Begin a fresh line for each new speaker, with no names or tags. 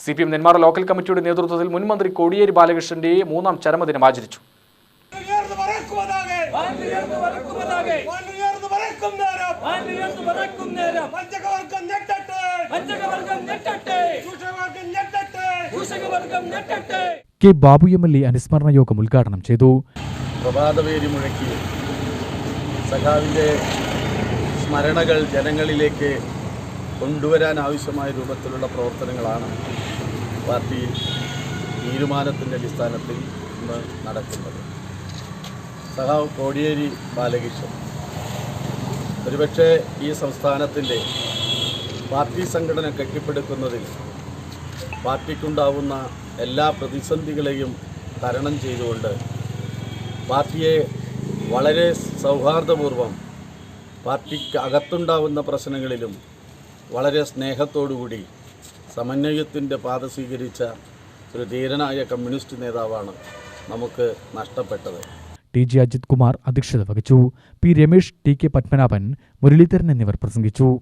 C P M Nenmara local കമ്മിറ്റിയുടെ നേതൃത്വത്തിൽ മുൻമന്ത്രി കോടിയേരി ബാലകൃഷ്ണന്റെ മൂന്നാം ചരമദിനം ആചരിച്ചു.
K Babu M L A അനുസ്മരണ യോഗം ഉദ്ഘാടനം ചെയ്തു.
പ്രഭാതപേരി മുഴക്കി സഖാവിന്റെ സ്മരണകൾ ജനങ്ങളിലേക്ക് കൊണ്ടുവരാൻ ആവശ്യമായ രൂപത്തിലുള്ള പ്രവർത്തനങ്ങളാണ് പാർട്ടി തീരുമാനത്തിന്റെ അടിസ്ഥാനത്തിൽ ഇന്ന് നടക്കുന്നത്. സഹാവ് കോടിയേരി ബാലകൃഷ്ണൻ. ഒരുപക്ഷെ ഈ സംസ്ഥാനത്തിന്റെ പാർട്ടി സംഘടന കെട്ടിപ്പടുക്കുന്നതിൽ പാർട്ടിക്കുണ്ടാവുന്ന എല്ലാ പ്രതിസന്ധികളെയും തരണം ചെയ്തുകൊണ്ട് പാർട്ടിയെ വളരെ സൗഹാർദ്ദപൂർവം പാർട്ടിക്ക് അകത്തുണ്ടാവുന്ന പ്രശ്നങ്ങളിലും വളരെ സ്നേഹത്തോടുകൂടി സമന്വയത്തിന്റെ പാത സ്വീകരിച്ച ഒരു ധീരനായ കമ്മ്യൂണിസ്റ്റ് നേതാവാണ് നമുക്ക് നഷ്ടപ്പെട്ടത്.
ടി ജി അജിത് കുമാർ അധ്യക്ഷത വഹിച്ചു. P Ramesh T K Padmanabhan Muraleedharan എന്നിവർ പ്രസംഗിച്ചു.